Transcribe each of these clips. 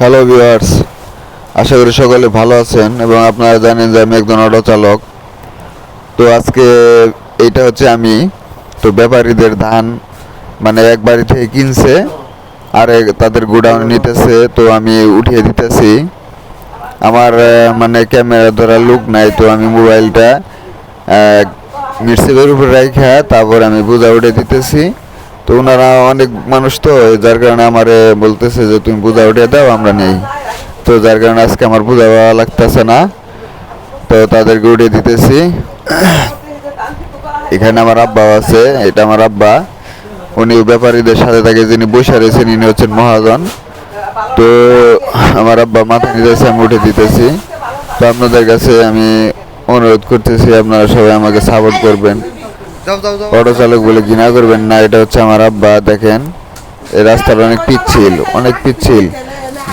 Hello viewers আশা করি সকলে ভালো আছেন এবং আপনারা জানেন যে আমি একজন অটো চালক। তো আজকে এইটা হচ্ছে আমি। তো ব্যাপারীদের ধান মানে এক বাড়ি থেকে কিনছে, আর তাদের গোডাউন নিতেছে, তো আমি উঠিয়ে দিতেছি। আমার মানে ক্যামেরা ধরা লুক নাই, তো আমি মোবাইলটা মিরসিপের উপরে রাখা তারপর আমি বোঝা উঠে দিতেছি। তো ওনারা অনেক মানুষ তো যার কারণে আমারে বলতেছে যে তুমি বোঝা উঠে দাও, আমরা নেই। তো যার কারণে আজকে আমার বোঝা লাগতেছে না। তো তাদেরকে উঠে দিতেছি। এখানে আমার আব্বা আছে, এটা আমার আব্বা। উনি ব্যাপারীদের সাথে থাকে, যিনি বসে রয়েছেন, ইনি হচ্ছেন মহাজন। তো আমার আব্বা মাথা নিতেছে, আমি উঠে দিতেছি। তো আপনাদের কাছে আমি অনুরোধ করতেছি, আপনারা সবাই আমাকে সাপোর্ট করবেন। অটো চালক বলে ঘৃণা করবেন না, এটা হচ্ছে আমার আব্বা, দেখেন। এই রাস্তাটা অনেক পিচ্ছিল অনেক পিচ্ছিল।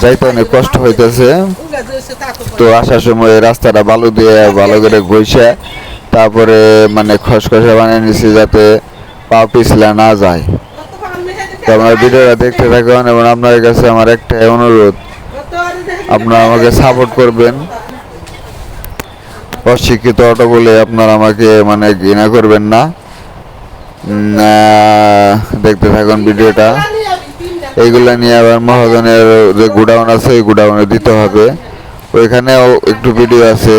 যাইতে অনেক কষ্ট হইতেছে। তো আসার সময় রাস্তাটা বালু দিয়ে ভালো করে ঘষে, তারপরে মানে খসখসে বানিয়ে নিছি যাতে পা পিছলা না যায়। তো আপনারা ভিডিওটা দেখতে থাকুন এবং আপনার কাছে আমার একটা অনুরোধ, আপনারা আমাকে সাপোর্ট করবেন। অশিক্ষিত অটো বলে আপনারা আমাকে মানে ঘৃণা করবেন না। দেখতে থাকুন ভিডিওটা। এইগুলা নিয়ে আবার মহাজনের যে গুডাউন আছে, এই গুডাউনে দিতে হবে। ওইখানেও একটু ভিডিও আছে।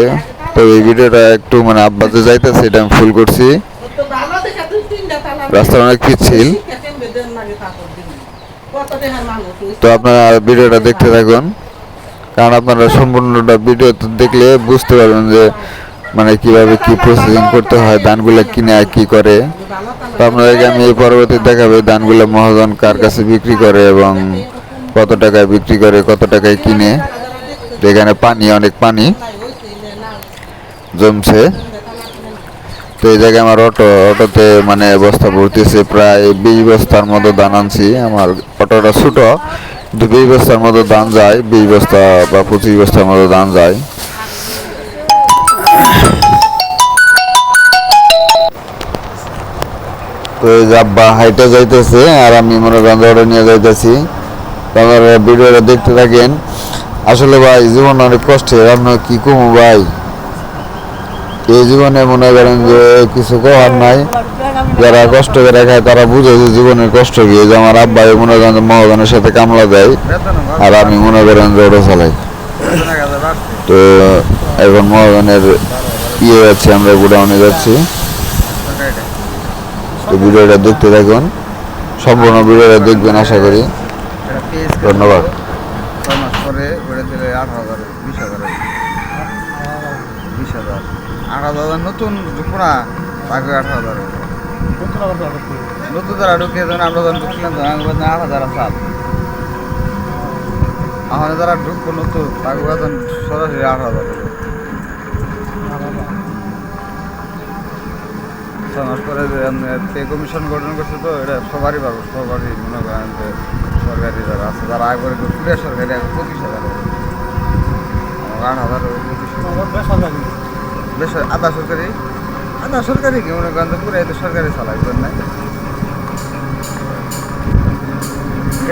তো এই ভিডিওটা একটু মানে আব্বাতে যাইতেছে, এটা আমি ফুল করছি। রাস্তা অনেক পিচ্ছিল। তো আপনারা ভিডিওটা দেখতে থাকুন। কারণ আপনারা সম্পূর্ণটা ভিডিও দেখলে বুঝতে পারবেন যে মানে কীভাবে কি প্রসেসিং করতে হয়, ধানগুলো কিনে আর কি করে। তো আপনাদেরকে আমি এই পরবর্তী দেখাবো ধানগুলো মহাজন কার কাছে বিক্রি করে এবং কত টাকায় বিক্রি করে, কত টাকায় কিনে। এখানে পানি, অনেক পানি জমছে। তো এই জায়গায় আমার অটো, অটোতে মানে বস্তা ভর্তিছে, প্রায় বিশ বস্তার মতো ধান আনছি। আমার অটোটা ছোটো, কিন্তু বিশ বস্তার মতো ধান যায়, বিশ বস্তা বা পঁচিশ বস্তার মতো ধান যায়। তো এই হাইটে যাইতেছে আর আমি মনে করেন নিয়ে যাইতেছি। আমার ভিডিওটা দেখতে থাকেন। আসলে ভাই, জীবন অনেক কষ্টের আপনার কি কমু ভাই? এই জীবনে মনে করেন যে কিছু করার নাই। যারা কষ্ট করে খায়, তারা বুঝে যে জীবনের কষ্ট এই যে আমার আব্বাই মনে করেন মহাজনের সাথে কামলা দেয়, আর আমি মনে করেন যে ওটা চালাই। তো এখন মহাজনের ইয়ে যাচ্ছে আমরা গোডাউনে যাচ্ছি। তো ভিডিওটা দেখতে থাকুন। সম্পূর্ণ ভিডিওটা দেখবেন আশা করি। ধন্যবাদ। মাস পরে বেড়ে দিলে আট হাজার বিশ হাজার। বিশ হাজার। আট হাজার নতুন তাকে আট হাজার। নতুন ঢুকে যেন আমরা যখন ঢুকছিলাম তখন আট হাজার আমার যারা ঢুকবো নতুন তাকে সরাসরি আট হাজার মাস যে পে কমিশন গঠন করছে তো এটা সবারই পাবো সবারই মনে করেন যে সরকারি যারা আছে যারা আগে করে পুরে সরকারি আগে পঁচিশ হাজার আট আধা সরকারি। আধা সরকারি কি মনে করেন পুরো এতে সরকারি চালাই বুঝলেন না?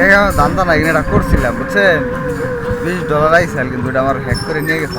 এই আমার ধান্দা না এটা করছিলাম বুঝছেন? বিশ ডলার আইসাল কিন্তু এটা আমার হ্যাক করে নিয়ে গেছে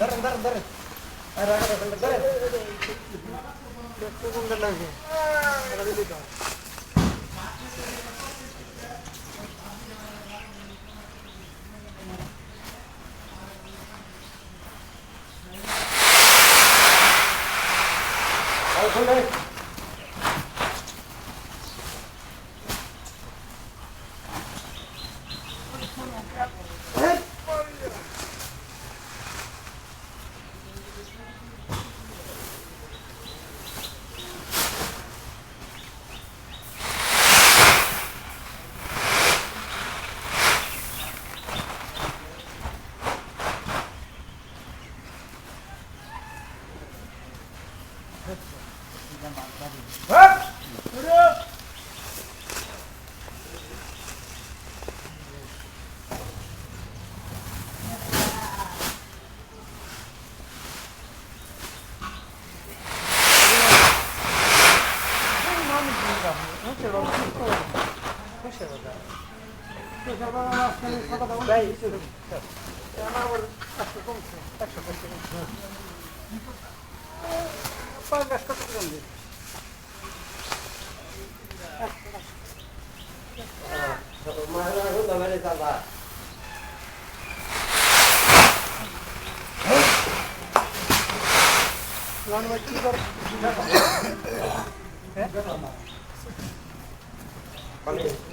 தர்றேன் தர்றேன் தர்றேன் দাদা Lan vakit var. 他那